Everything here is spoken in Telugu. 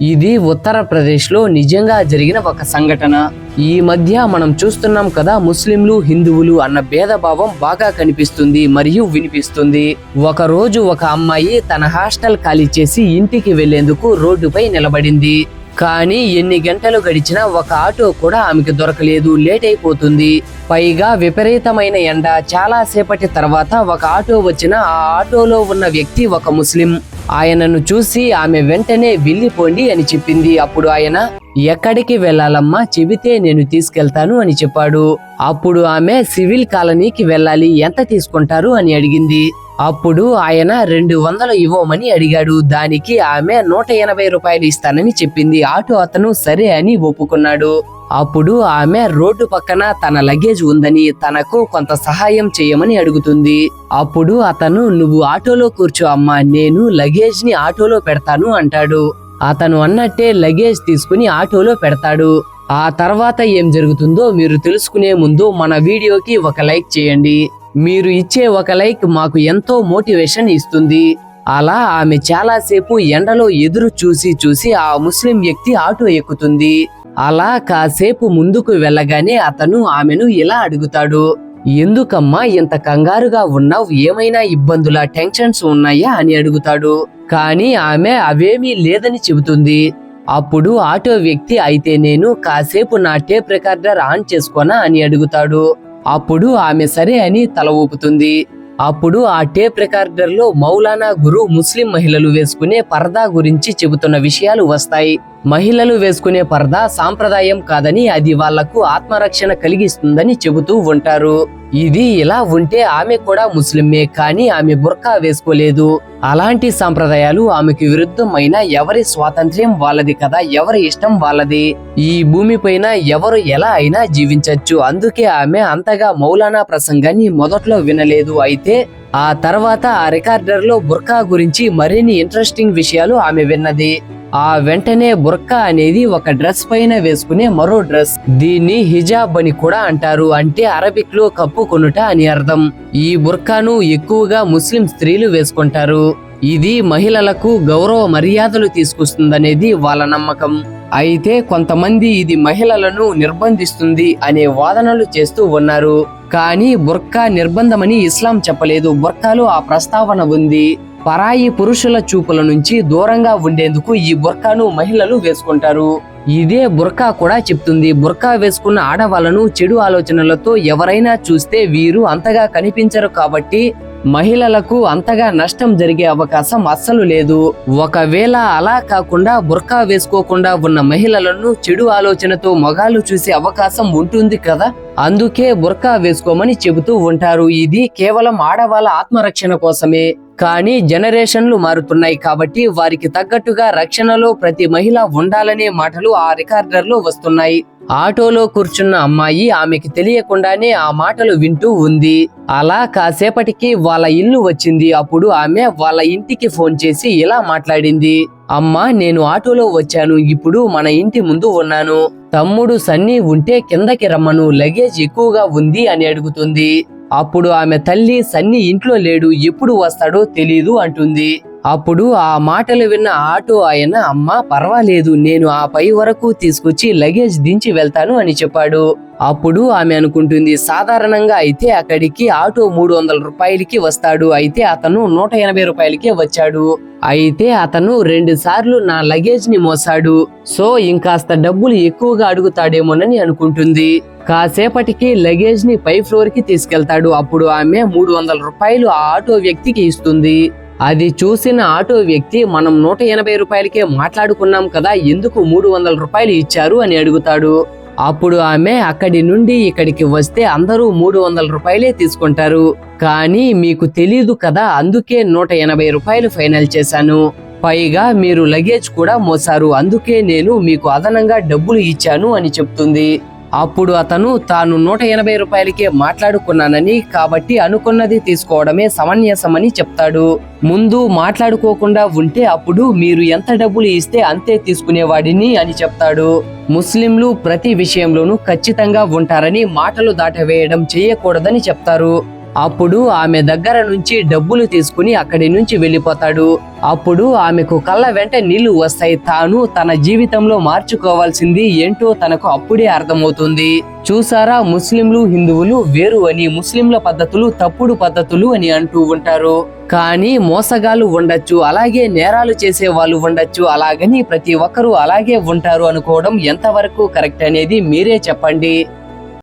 ఇది ఉత్తరప్రదేశ్లో నిజంగా జరిగిన ఒక సంఘటన. ఈ మధ్య మనం చూస్తున్నాం కదా ముస్లింలు హిందువులు అన్న భేదభావం బాగా కనిపిస్తుంది మరియు వినిపిస్తుంది. ఒక రోజు ఒక అమ్మాయి తన హాస్టల్ ఖాళీ చేసి ఇంటికి వెళ్ళేందుకు రోడ్డుపై నిలబడింది. కానీ ఎన్ని గంటలు గడిచినా ఒక ఆటో కూడా ఆమెకు దొరకలేదు లేట్ అయిపోతుంది. పైగా విపరీతమైన ఎండ. చాలా సేపటి తర్వాత ఒక ఆటో వచ్చిన ఆ ఆటోలో ఉన్న వ్యక్తి ఒక ముస్లిం. ఆయనను చూసి ఆమె వెంటనే వెళ్ళిపోండి అని చెప్పింది. అప్పుడు ఆయన ఎక్కడికి వెళ్ళాలమ్మా? చెబితే నేను తీసుకెళ్తాను అని చెప్పాడు. అప్పుడు ఆమె సివిల్ కాలనీకి వెళ్ళాలి ఎంత తీసుకుంటారు అని అడిగింది. అప్పుడు ఆయన రెండు వందలు ఇవ్వమని అడిగాడు. దానికి ఆమె నూట ఎనభై రూపాయలు ఇస్తానని చెప్పింది. ఆటో అతను సరే అని ఒప్పుకున్నాడు. అప్పుడు ఆమె రోడ్డు పక్కన తన లగేజ్ ఉందని తనకు కొంత సహాయం చేయమని అడుగుతుంది. అప్పుడు అతను నువ్వు ఆటోలో కూర్చో అమ్మా నేను లగేజ్ని ఆటోలో పెడతాను అంటాడు. అతను అన్నట్టే లగేజ్ తీసుకుని ఆటోలో పెడతాడు. ఆ తర్వాత ఏం జరుగుతుందో మీరు తెలుసుకునే ముందు మన వీడియోకి ఒక లైక్ చేయండి. మీరు ఇచ్చే ఒక లైక్ మాకు ఎంతో మోటివేషన్ ఇస్తుంది. అలా ఆమె చాలాసేపు ఎండలో ఎదురు చూసి చూసి ఆ ముస్లిం వ్యక్తి ఆటో ఎక్కుతుంది. అలా కాసేపు ముందుకు వెళ్ళగానే అతను ఆమెను ఇలా అడుగుతాడు. ఎందుకమ్మా ఇంత కంగారుగా ఉన్నావు? ఏమైనా ఇబ్బందుల టెన్షన్స్ ఉన్నాయా? అని అడుగుతాడు. కానీ ఆమె అవేమీ లేదని చెబుతుంది. అప్పుడు ఆటో వ్యక్తి అయితే నేను కాసేపు నా టేప్ రికార్డర్ ఆన్ చేసుకోనా అని అడుగుతాడు. అప్పుడు ఆమె సరే అని తల ఊపుతుంది. అప్పుడు ఆ టేప్ రికార్డర్లో మౌలానా గురు ముస్లిం మహిళలు వేసుకునే పరదా గురించి చెబుతున్న విషయాలు వస్తాయి. మహిళలు వేసుకునే పరదా సాంప్రదాయం కాదని అది వాళ్ళకు ఆత్మరక్షణ కలిగిస్తుందని చెబుతూ ఉంటారు. ఇది ఇలా ఉంటే ఆమె కూడా ముస్లిమే కానీ ఆమె బుర్కా వేసుకోలేదు. అలాంటి సాంప్రదాయాలు ఆమెకు విరుద్ధమైన ఎవరి స్వాతంత్ర్యం వాళ్ళది కదా ఎవరి ఇష్టం వాళ్ళది? ఈ భూమిపైన ఎవరు ఎలా అయినా జీవించవచ్చు అందుకే ఆమె అంతగా మౌలానా ప్రసంగాన్ని మొదట్లో వినలేదు. అయితే ఆ తర్వాత ఆ రికార్డర్లో బుర్కా గురించి మరిన్ని ఇంట్రెస్టింగ్ విషయాలు ఆమె విన్నది. ఆ వెంటనే బుర్కా అనేది ఒక డ్రెస్ పైన వేసుకునే మరో డ్రెస్. దీన్ని హిజాబ్ అని కూడా అంటారు. అంటే అరబిక్లో కప్పుకొనుట అని అర్థం. ఈ బుర్కాను ఎక్కువగా ముస్లిం స్త్రీలు వేసుకుంటారు. ఇది మహిళలకు గౌరవ మర్యాదలు తీసుకొస్తుందనేది వాళ్ళ నమ్మకం. అయితే కొంతమంది ఇది మహిళలను నిర్బంధిస్తుంది అనే వాదనలు చేస్తూ ఉన్నారు. కానీ బుర్కా నిర్బంధమని ఇస్లాం చెప్పలేదు. బుర్కాలో ఆ ప్రస్తావన ఉంది. పరాయి పురుషుల చూపుల నుంచి దూరంగా ఉండేందుకు ఈ బుర్కాను మహిళలు వేసుకుంటారు. ఇదే బుర్కా కూడా చెప్తుంది. బుర్కా వేసుకున్న ఆడవాళ్ళను చెడు ఆలోచనలతో ఎవరైనా చూస్తే వీరు అంతగా కనిపించరు కాబట్టి మహిళలకు అంతగా నష్టం జరిగే అవకాశం అస్సలు లేదు. ఒకవేళ అలా కాకుండా బుర్కా వేసుకోకుండా ఉన్న మహిళలను చెడు ఆలోచనతో మగాళ్ళు చూసే అవకాశం ఉంటుంది కదా? అందుకే బుర్కా వేసుకోమని చెబుతూ ఉంటారు. ఇది కేవలం ఆడవాళ్ళ ఆత్మరక్షణ కోసమే. కానీ జనరేషన్లు మారుతున్నాయి కాబట్టి వారికి తగ్గట్టుగా రక్షణలో ప్రతి మహిళ ఉండాలనే మాటలు ఆ రికార్డర్లో వస్తున్నాయి. ఆటోలో కూర్చున్న అమ్మాయి ఆమెకి తెలియకుండానే ఆ మాటలు వింటూ ఉంది. అలా కాసేపటికి వాళ్ళ ఇల్లు వచ్చింది. అప్పుడు ఆమె వాళ్ళ ఇంటికి ఫోన్ చేసి ఇలా మాట్లాడింది. అమ్మా నేను ఆటోలో వచ్చాను ఇప్పుడు మన ఇంటి ముందు ఉన్నాను. తమ్ముడు సన్నీ ఉంటే కిందకి రమ్మను లగేజ్ ఎక్కువగా ఉంది అని అడుగుతుంది. అప్పుడు ఆమె తల్లి సన్నీ ఇంట్లో లేడు ఎప్పుడు వస్తాడో తెలీదు అంటుంది. అప్పుడు ఆ మాటలు విన్న ఆటో ఆయన అమ్మ పర్వాలేదు నేను ఆ పై వరకు తీసుకొచ్చి లగేజ్ దించి వెళ్తాను అని చెప్పాడు. అప్పుడు ఆమె అనుకుంటుంది సాధారణంగా అయితే అక్కడికి ఆటో మూడు వందల రూపాయలకి వస్తాడు. అయితే అతను నూట ఎనభై రూపాయలకే వచ్చాడు. అయితే అతను రెండు సార్లు నా లగేజ్ని మోసాడు. సో ఇంకాస్త డబ్బులు ఎక్కువగా అడుగుతాడేమోనని అనుకుంటుంది. కాసేపటికి లగేజ్ని పై ఫ్లోర్కి తీసుకెళ్తాడు. అప్పుడు ఆమె మూడు వందల రూపాయలు ఆ ఆటో వ్యక్తికి ఇస్తుంది. అది చూసిన ఆటో వ్యక్తి మనం నూట ఎనభై రూపాయలకే మాట్లాడుకున్నాం కదా ఎందుకు మూడు వందల రూపాయలు ఇచ్చారు? అని అడుగుతాడు. అప్పుడు ఆమె అక్కడి నుండి ఇక్కడికి వస్తే అందరూ మూడు వందల రూపాయలే తీసుకుంటారు. కానీ మీకు తెలీదు కదా అందుకే నూట ఎనభై రూపాయలు ఫైనల్ చేశాను. పైగా మీరు లగేజ్ కూడా మోసారు అందుకే నేను మీకు అదనంగా డబ్బులు ఇచ్చాను అని చెప్తుంది. అప్పుడు అతను తాను నూట ఎనభై రూపాయలకే మాట్లాడుకున్నానని కాబట్టి అనుకున్నది తీసుకోవడమే సమంజసమని చెప్తాడు. ముందు మాట్లాడుకోకుండా ఉంటే అప్పుడు మీరు ఎంత డబ్బులు ఇస్తే అంతే తీసుకునేవాడిని అని చెప్తాడు. ముస్లింలు ప్రతి విషయంలోనూ ఖచ్చితంగా ఉంటారని మాటలు దాటవేయడం చేయకూడదని చెప్తారు. అప్పుడు ఆమె దగ్గర నుంచి డబ్బులు తీసుకుని అక్కడి నుంచి వెళ్ళిపోతాడు. అప్పుడు ఆమెకు కళ్ళ వెంట నీళ్ళు వస్తాయి. తాను తన జీవితంలో మార్చుకోవాల్సింది ఏంటో తనకు అప్పుడే అర్థమవుతుంది. చూసారా? ముస్లింలు హిందువులు వేరు అని ముస్లింల పద్ధతులు తప్పుడు పద్ధతులు అని అంటూ ఉంటారు. కానీ మోసగాళ్ళు ఉండొచ్చు అలాగే నేరాలు చేసే వాళ్ళు ఉండొచ్చు అలాగని ప్రతి ఒక్కరూ అలాగే ఉంటారు అనుకోవడం ఎంతవరకు కరెక్ట్ అనేది మీరే చెప్పండి.